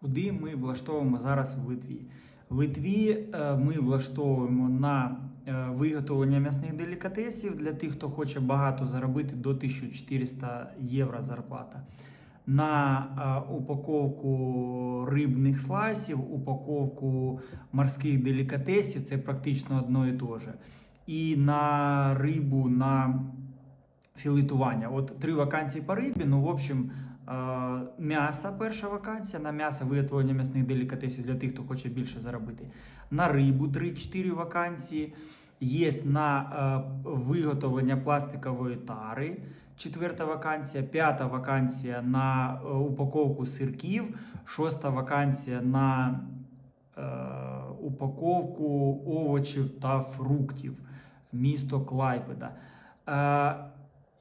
Куди ми влаштовуємо зараз в Литві? В Литві е, ми влаштовуємо на е, виготовлення м'ясних делікатесів для тих, хто хоче багато заробити до 1400 євро зарплата. На е, упаковку рибних слайсів, упаковку морських делікатесів це практично одно і те же. І на рибу, на філетування. От три вакансії по рибі. Ну, в общем, е, м'ясо перша вакансія. На м'ясо виготовлення м'ясних делікатесів для тих, хто хоче більше заробити. На рибу 3-4 вакансії. Є на е, виготовлення пластикової тари. Четверта вакансія, п'ята вакансія на е, упаковку сирків, шоста вакансія на упаковку овочів та фруктів, місто Клайпеда.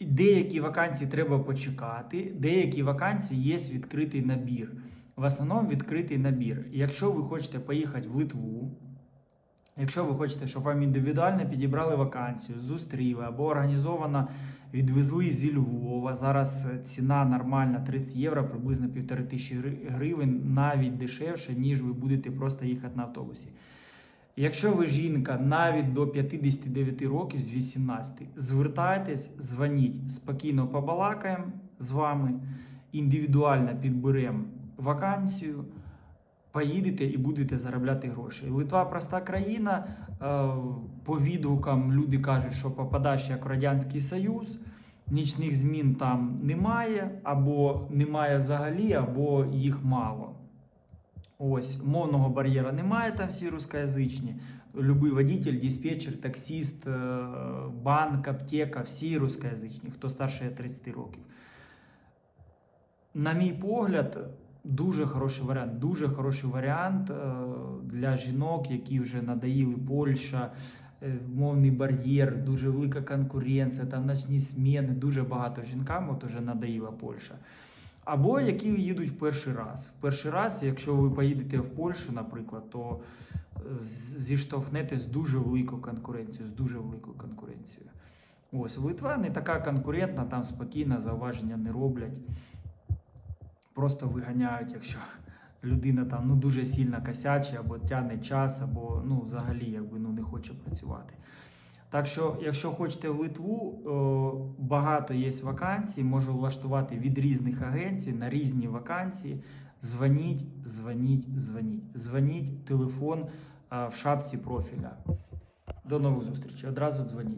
Е, Деякі вакансії треба почекати, деякі вакансії є відкритий набір. В основному відкритий набір. Якщо ви хочете поїхати в Литву, якщо ви хочете, щоб вам індивідуально підібрали вакансію, зустріли або організовано відвезли зі Львова. Зараз ціна нормальна 30 євро, приблизно півтори тисячі гривень, навіть дешевше, ніж ви будете просто їхати на автобусі. Якщо ви жінка навіть до 59 років з 18, звертайтесь, дзвоніть, спокійно побалакаємо з вами, індивідуально підберемо вакансію, поїдете і будете заробляти гроші. Литва проста країна. е, По відгукам люди кажуть, що попадаєш як Радянський Союз, нічних змін там немає, або немає взагалі, або їх мало. Ось, мовного бар'єра немає, там всі рускоязичні. Любий водитель, диспетчер, таксіст, е, банк, аптека, всі рускоязичні, хто старше 30 років. На мій погляд, дуже хороший варіант. Дуже хороший варіант е, для жінок, які вже надоїли Польща, е, мовний бар'єр, дуже велика конкуренція, там ночні зміни, дуже багато жінкам от уже надоїла Польща. Або які їдуть в перший раз. В перший раз, якщо ви поїдете в Польщу, наприклад, то е, з- дуже великою конкуренцією, з дуже великою конкуренцією. Ось Литва не така конкурентна, там спокійно зауваження не роблять. Просто виганяють, якщо людина там ну дуже сильно косячить, або тягне час, або ну взагалі якби ну не хоче працювати. Так що, якщо хочете в Литву, о, багато є вакансій, можу влаштувати від різних агенцій на різні вакансії. Дзвоніть, дзвоніть, дзвоніть. Дзвоніть, телефон а, в шапці профіля. До нових зустрічей. Одразу дзвоніть.